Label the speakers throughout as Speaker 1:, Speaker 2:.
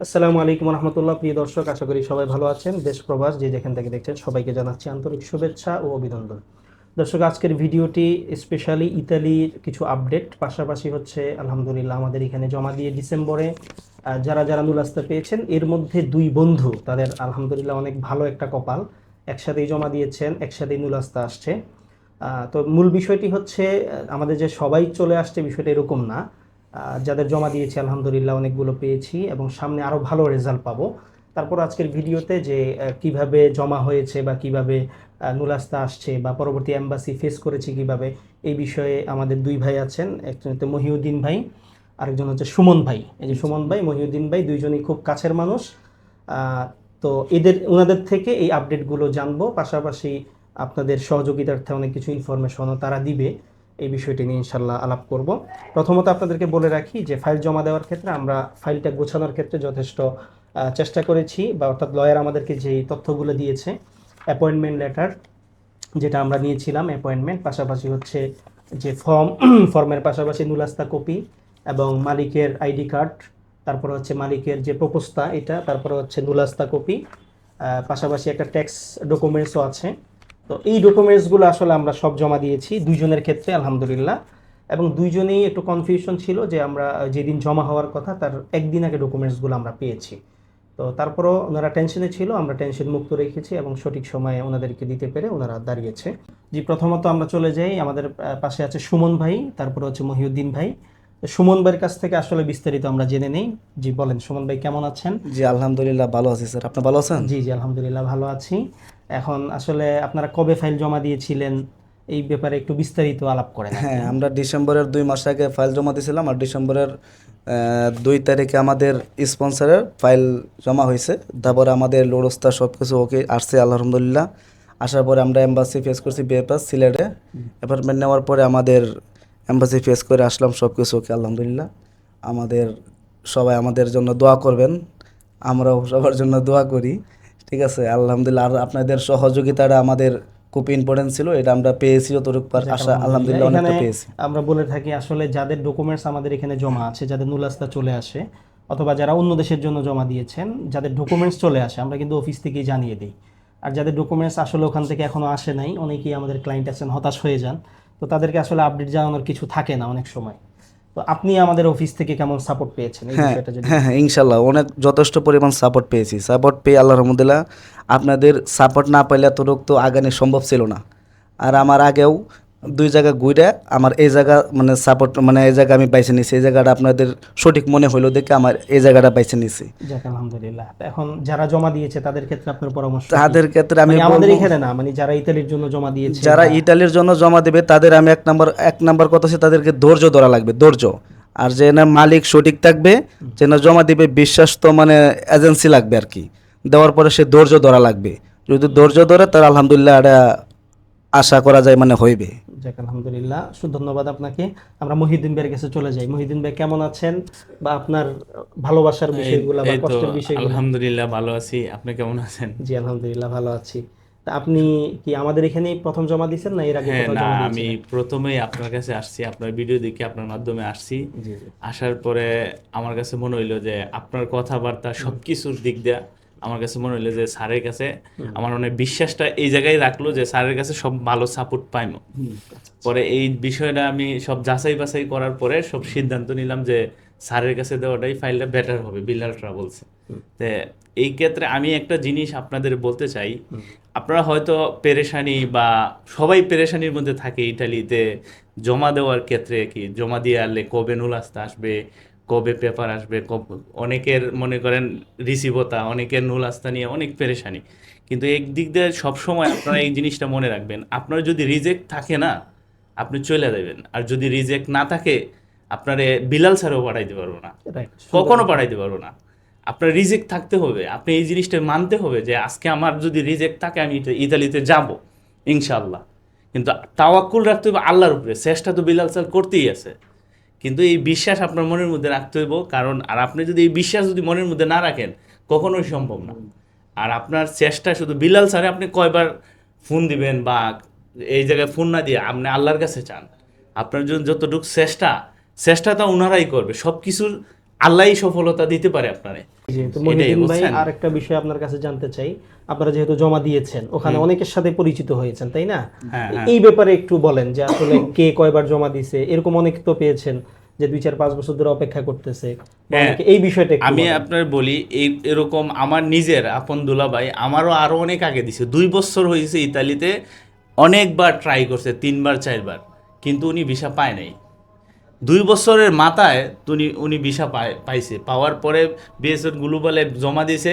Speaker 1: আসসালামু আলাইকুম রহমতুল্লাহ। প্রিয় দর্শক, আশা করি সবাই ভালো আছেন। দেশ প্রবাস যে যেখান থেকে দেখছেন, সবাইকে জানাচ্ছি আন্তরিক শুভেচ্ছা ও অভিনন্দন। দর্শক, আজকের ভিডিওটি স্পেশালি ইতালির কিছু আপডেট। পাশাপাশি হচ্ছে, আলহামদুলিল্লাহ, আমাদের এখানে জমা দিয়ে ডিসেম্বরে যারা যারা নুলাস্তা পেয়েছেন, এর মধ্যে দুই বন্ধু, তাদের আলহামদুলিল্লাহ অনেক ভালো একটা কপাল, একসাথেই জমা দিয়েছেন, একসাথেই নুলাস্তা আসছে। তো মূল বিষয়টি হচ্ছে আমাদের যে সবাই চলে আসছে বিষয়টা এরকম না। যাদের জমা দিয়েছি, আলহামদুলিল্লাহ অনেকগুলো পেয়েছি এবং সামনে আরও ভালো রেজাল্ট পাবো। তারপর আজকের ভিডিওতে যে কীভাবে জমা হয়েছে বা কীভাবে নুলাস্তা আসছে বা পরবর্তী অ্যাম্বাসি ফেস করেছি কীভাবে, এই বিষয়ে আমাদের দুই ভাই আছেন। একজন হচ্ছে মহিউদ্দিন ভাই, আরেকজন হচ্ছে সুমন ভাই। এই যে সুমন ভাই, মহিউদ্দিন ভাই দুইজনই খুব কাছের মানুষ। তো এদের ওনাদের থেকে এই আপডেটগুলো জানব। পাশাপাশি আপনাদের সহযোগিতার্থে অনেক কিছু ইনফরমেশনও তারা দিবে। এই বিষয়টি নিয়ে ইনশাল্লাহ আলাপ করব। প্রথমত আপনাদেরকে বলে রাখি যে ফাইল জমা দেওয়ার ক্ষেত্রে আমরা ফাইলটা গোছানোর ক্ষেত্রে যথেষ্ট চেষ্টা করেছি বা অর্থাৎ লয়ার আমাদেরকে যেই তথ্যগুলো দিয়েছে অ্যাপয়েন্টমেন্ট লেটার যেটা আমরা নিয়েছিলাম অ্যাপয়েন্টমেন্ট পাশাপাশি হচ্ছে যে ফর্ম ফর্মের পাশাপাশি নুলাস্তা কপি এবং মালিকের আইডি কার্ড তারপর হচ্ছে মালিকের যে প্রপোস্তা, এটা, তারপরে হচ্ছে নুলাস্তা কপি পাশাপাশি একটা ট্যাক্স ডকুমেন্টসও আছে। তো এই ডকুমেন্টসগুলো আসলে আমরা সব জমা দিয়েছি, দুইজনের ক্ষেত্রে, আলহামদুলিল্লাহ। এবং দুইজনেই একটু কনফিউশন ছিল যে আমরা যেদিন জমা হওয়ার কথা, তার একদিন আগে ডকুমেন্টসগুলো আমরা পেয়েছি। তো তারপরও ওনারা টেনশনে ছিল, আমরা টেনশন মুক্ত রেখেছি এবং সঠিক সময়ে ওনাদেরকে দিতে পেরে ওনারা দাঁড়িয়েছে। জি, প্রথমত আমরা চলে যাই, আমাদের পাশে আছে সুমন ভাই, তারপরে হচ্ছে মহিউদ্দিন ভাই। সুমন ভাইয়ের কাছ থেকে আসলে বিস্তারিত আমরা জেনে নেই। জি বলেন সুমন ভাই কেমন আছেন?
Speaker 2: জি আলহামদুলিল্লাহ ভালো আছি স্যার। আপনি ভালো আছেন?
Speaker 1: জি জি আলহামদুলিল্লাহ ভালো আছি। এখন আসলে আপনারা কবে ফাইল জমা দিয়েছিলেন? এই ব্যাপারে একটু বিস্তারিত আলাপ করেন
Speaker 2: হ্যাঁ আমরা ডিসেম্বরের দুই মাস আগে ফাইল জমা দিয়েছিলাম আর ডিসেম্বরের দুই তারিখে আমাদের স্পন্সরের ফাইল জমা হয়েছে। তারপরে আমাদের লোড়স্তা সব কিছু ওকে আসছে আলহামদুলিল্লাহ। আসার পরে আমরা এম্বাসি ফেস করছি বিএপাস সিলেটে। অ্যাপার্টমেন্ট নেওয়ার পরে আমাদের এম্বাসি ফেস করে আসলাম সব কিছু ওকে আলহামদুলিল্লাহ। আমাদের সবাই আমাদের জন্য দোয়া করবেন আমরাও সবার জন্য দোয়া করি ঠিক আছে? আলহামদুলিল্লাহ আর আপনাদের সহযোগিতাটা আমাদের খুব ইম্পর্টেন্ট ছিল এটা আমরা পেয়েছি যতটুকু পার আশা আলহামদুলিল্লাহ অনেকটা পেয়েছি।
Speaker 1: আমরা বলে থাকি আসলে যাদের ডকুমেন্টস আমাদের এখানে জমা আছে যাদের নুলাস্তা চলে আসে অথবা যারা অন্য দেশের জন্য জমা দিয়েছেন যাদের ডকুমেন্টস চলে আসে আমরা কিন্তু অফিস থেকেই জানিয়ে দিই। আর যাদের ডকুমেন্টস আসলে ওখান থেকে এখনও আসে নাই অনেকেই আমাদের ক্লায়েন্ট আছেন হতাশ হয়ে যান। তো তাদেরকে আসলে আপডেট জানানোর কিছু থাকে না অনেক সময়। তো আপনি আমাদের অফিস থেকে কেমন সাপোর্ট পেয়েছেন? এই
Speaker 2: হ্যাঁ হ্যাঁ হ্যাঁ ইনশাল্লাহ। অনেক যথেষ্ট পরিমাণ সাপোর্ট পেয়েছি। সাপোর্ট পেয়ে আল্লাহ রহমদুল্লাহ আপনাদের সাপোর্ট না পাইলে এতটুক তো আগানে সম্ভব ছিল না। আর আমার আগেও দুই জায়গা ঘুরে আমার এই জায়গা মানে সাপোর্ট মানে এই জায়গা আমি পাইছে নিছি। এই জায়গাটা আপনাদের সঠিক মনে হইল দেখে আমার এই জায়গাটা পাইছে নিছি।
Speaker 1: যাক আলহামদুলিল্লাহ। এখন যারা জমা দিয়েছে তাদের ক্ষেত্রে আপনার পরামর্শ
Speaker 2: তাদের ক্ষেত্রে আমি
Speaker 1: মানে আমাদের এখানে না মানে যারা ইতালির জন্য জমা দিয়েছে
Speaker 2: যারা ইতালির জন্য জমা দেবে তাদের আমি এক নাম্বার এক নাম্বার কথা হচ্ছে তাদেরকে ধৈর্য ধরা লাগবে ধৈর্য। আর যে না মালিক সঠিক থাকবে যে না জমা দিবে বিশ্বাস তো মানে এজেন্সি লাগবে আর কি। দেওয়ার পরে সে ধৈর্য ধরা লাগবে। যদি ধৈর্য ধরে তার আলহামদুলিল্লাহ এটা আশা করা যায় মানে হইবে।
Speaker 1: যাক আলহামদুলিল্লাহ। সু ধন্যবাদ আপনাকে। আমরা মহিউদ্দিন ভাইয়ের কাছে চলে যাই। মহিউদ্দিন ভাই কেমন আছেন? বা আপনার ভালোবাসার বিষয়গুলো বা কষ্টের বিষয়গুলো?
Speaker 3: আলহামদুলিল্লাহ ভালো আছি। আপনি কেমন আছেন?
Speaker 1: জি আলহামদুলিল্লাহ ভালো আছি। তা আপনি কি আমাদের এখানেই প্রথম জমা দিয়েছেন না এর আগে
Speaker 3: হ্যাঁ না আমি প্রথমেই আপনার কাছে আসছি আপনার ভিডিও দেখে আপনার মাধ্যমে আসছি।
Speaker 1: জি জি।
Speaker 3: আসার পরে আমার কাছে মনে হইল যে আপনার কথাবার্তা সবকিছুর দিক দিয়ে আমার কাছে মনে হইল যে স্যারের কাছে আমার অনেক বিশ্বাসটা এই জায়গায় রাখল যে স্যারের কাছে সব ভালো সাপোর্ট পাইমো। পরে এই বিষয়টা আমি সব যাচাই বাছাই করার পরে সব সিদ্ধান্ত নিলাম যে স্যারের কাছে দেওয়াটাই ফাইলটা বেটার হবে বিল্লাল ট্রাভেলস তে এই ক্ষেত্রে আমি একটা জিনিস আপনাদের বলতে চাই। আপনারা হয়তো পেরেশানি বা সবাই পেরেশানির মধ্যে থাকে ইটালিতে জমা দেওয়ার ক্ষেত্রে কি? জমা দিয়ে আনলে কবে নুলাস্তা আসবে? কবে পেপার আসবে অনেকের মনে করেন রিসিভতা অনেকের নুলাস্তা নিয়ে অনেক পেরেশানি। কিন্তু একদিক দিয়ে সবসময় আপনারা এই জিনিসটা মনে রাখবেন আপনার যদি রিজেক্ট থাকে না আপনি চলে যাবেন। আর যদি রিজেক্ট না থাকে আপনারে বিলাল স্যারও পাঠাইতে পারব না।
Speaker 1: রাইট
Speaker 3: কখনো পাঠাইতে পারব না। আপনার রিজেক্ট থাকতে হবে। আপনি এই জিনিসটা মানতে হবে যে আজকে আমার যদি রিজেক্ট থাকে আমি ইতালিতে যাব ইনশাল্লাহ কিন্তু তাওয়াক্কুল রাখতে হবে আল্লাহর উপরে। চেষ্টা তো বিলাল স্যার করতেই আছে। কিন্তু এই বিশ্বাস আপনার মনের মধ্যে রাখতে হইব, কারণ আর আপনি যদি এই বিশ্বাস যদি মনের মধ্যে না রাখেন, কখনোই সম্ভব না। আর আপনার চেষ্টা শুধু বিলাল স্যারে আপনি কয়বার ফোন দিবেন বা এই জায়গায় ফোন না দিয়ে আপনি আল্লাহর কাছে চান। আপনার জন্য যতটুকু চেষ্টা চেষ্টা চেষ্টাটা ওনারাই করবে। সব কিছুর আল্লাহই সফলতা দিতে পারে আপনারে।
Speaker 1: ভাই আর একটা বিষয় আপনার কাছে জানতে চাই। আপনারা যেহেতু জমা দিয়েছেন ওখানে অনেকের সাথে পরিচিত হয়েছেন তাই না?
Speaker 3: হ্যাঁ, হ্যাঁ।
Speaker 1: এই ব্যাপারে একটু বলেন যে আসলে কে কয়বার জমা দিয়েছে এরকম অনেক তো পেয়েছেন যে দুই চার পাঁচ বছর ধরে অপেক্ষা করতেছে।
Speaker 3: হ্যাঁ।
Speaker 1: এই বিষয়টা
Speaker 3: আমি আপনার বলি এই এরকম আমার নিজের আপন দুলাভাই আমারও আরও অনেক আগে দিছে। দুই বছর হয়েছে ইতালিতে অনেকবার ট্রাই করছে তিনবার চারবার। কিন্তু উনি ভিসা পায় নাই। দুই বছরের মাথায় উনি উনি ভিসা পায়, পাইছে। পাওয়ার পরে বিএসএফ গ্লোবালে জমা দিয়েছে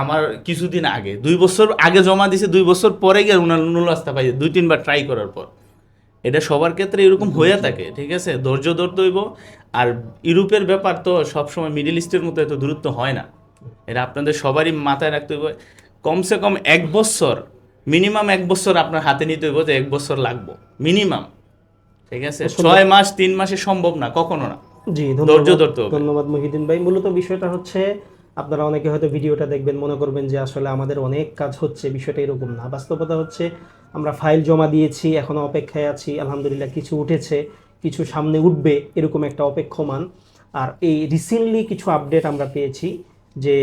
Speaker 3: আমার কিছুদিন আগে। দুই বছর আগে জমা দিয়েছে দুই বছর পরে গিয়ে উনার নুলাস্তা পাইছে, দুই, তিনবার ট্রাই করার পর। এটা সবার ক্ষেত্রে এরকম হয়ে থাকে, ঠিক আছে? ধৈর্য ধরতে হইব। আর ইউরোপের ব্যাপার তো সবসময় মিডিল ইস্টের মতো এত দূরত্ব হয় না। এটা আপনাদের সবারই মাথায় রাখতে হইব। কমসে কম এক বছর মিনিমাম এক বছর আপনার হাতে নিতে হইব যে এক বছর লাগবো। মিনিমাম ঠিক আছে? ছয় মাস তিন মাসে সম্ভব না কখনো না।
Speaker 1: জি
Speaker 3: ধৈর্য
Speaker 1: ধন্যবাদ
Speaker 3: ধরতে হবে।
Speaker 1: ধন্যবাদ মহিউদ্দিন ভাই। মূলত বিষয়টা হচ্ছে আপনারা অনেকে হয়তো ভিডিওটা দেখবেন মনে করবেন যে আসলে আমাদের অনেক কাজ হচ্ছে বিষয়টা এরকম না। বাস্তবতা হচ্ছে আমরা ফাইল জমা দিয়েছি এখনও অপেক্ষায় আছি আলহামদুলিল্লাহ কিছু উঠেছে কিছু সামনে উঠবে এরকম একটা অপেক্ষমান। আর এই রিসেন্টলি কিছু আপডেট আমরা পেয়েছি যে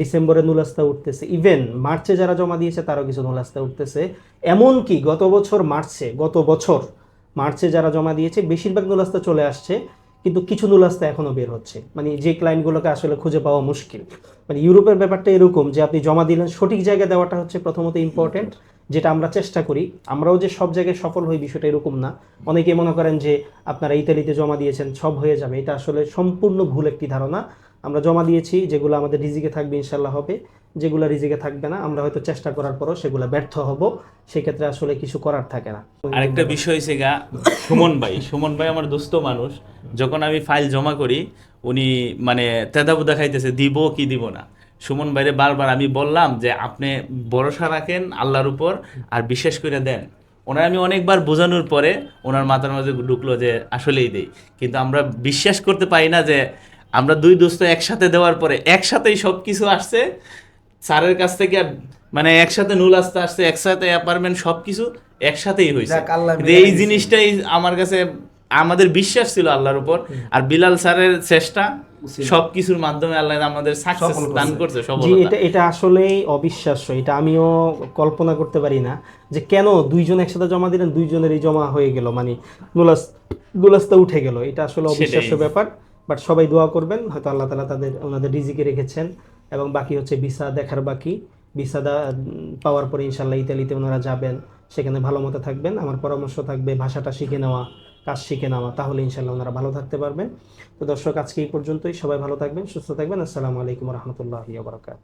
Speaker 1: ডিসেম্বরে নুলাস্তা উঠতেছে। ইভেন মার্চে যারা জমা দিয়েছে তারও কিছু নুলাস্তা উঠতেছে। এমনকি গত বছর মার্চে গত বছর মার্চে যারা জমা দিয়েছে, বেশিরভাগ নুলাস্তা চলে আসছে, কিন্তু কিছু নুলাস্তা এখনও বের হচ্ছে। মানে যে ক্লায়েন্টগুলোকে আসলে খুঁজে পাওয়া মুশকিল। মানে ইউরোপের ব্যাপারটা এরকম যে আপনি জমা দিলেন, সঠিক জায়গায় দেওয়াটা হচ্ছে প্রথমত ইম্পর্টেন্ট যেটা আমরা চেষ্টা করি। আমরাও যে সব জায়গায় সফল হই বিষয়টা এরকম না। অনেকে মনে করেন যে, আপনারা ইতালিতে জমা দিয়েছেন সব হয়ে যাবে। এটা আসলে সম্পূর্ণ ভুল একটি ধারণা। আমরা জমা দিয়েছি, যেগুলো আমাদের রিজিকে থাকবে, ইনশাল্লাহ হবে। যেগুলো রিজিকে থাকবে না, আমরা হয়তো চেষ্টা করার পরও সেগুলো ব্যর্থ হব, সেক্ষেত্রে আসলে কিছু করার থাকে না।
Speaker 3: আরেকটা বিষয় হয়েছে গা, সুমন ভাই সুমন ভাই আমার দোস্ত মানুষ, যখন আমি ফাইল জমা করি, উনি মানে তেদাবু দেখাইতেছে, দিব কি দিব না? সুমন ভাইরে বারবার আমি বললাম যে, আপনি ভরসা রাখেন আল্লাহর উপর আর বিশ্বাস করে দেন। ওনার আমি অনেকবার বোঝানোর পরে ওনার মাথার মাঝে ঢুকলো যে, আসলেই দেই। কিন্তু আমরা বিশ্বাস করতে পারি না যে, আমরা দুই দোস্ত একসাথে দেওয়ার পরে একসাথেই সব কিছু আসছে স্যারের কাছ থেকে মানে একসাথে নুল আসতে আসছে একসাথে অ্যাপার্টমেন্ট সব কিছু একসাথেই হয়েছে। এই জিনিসটাই আমার কাছে আমাদের বিশ্বাস ছিল আল্লাহর উপর। আর বিলাল স্যারের চেষ্টা সব কিছুর মাধ্যমে আল্লাহ আমাদের সাকসেস দান
Speaker 2: করছে।
Speaker 3: করছে সফলতা।
Speaker 1: এটা এটা আসলেই অবিশ্বাস্য। এটা আমিও কল্পনা করতে পারি না যে কেন দুইজন একসাথে জমা দিলেন দুইজনেরই জমা হয়ে গেল। মানে নুলাস নুলাস্তা উঠে গেল। এটা আসলে অবিশ্বাস্য ব্যাপার। বাট সবাই দোয়া করবেন। হয়তো আল্লাহ তালা তাদের ওনাদের রিজিকে রেখেছেন। এবং বাকি হচ্ছে ভিসা দেখার বাকি। ভিসা পাওয়ার পরে ইনশাল্লাহ ইতালিতে ওনারা যাবেন, সেখানে ভালো মতো থাকবেন। আমার পরামর্শ থাকবে ভাষাটা শিখে নেওয়া, কাজ শিখে নেওয়া, তাহলে ইনশাল্লাহ ওনারা ভালো থাকতে পারবেন। তো দর্শক, আজকে এই পর্যন্তই। সবাই ভালো থাকবেন, সুস্থ থাকবেন। আসসালামু আলাইকুম রহমতুল্লাহ বারকাত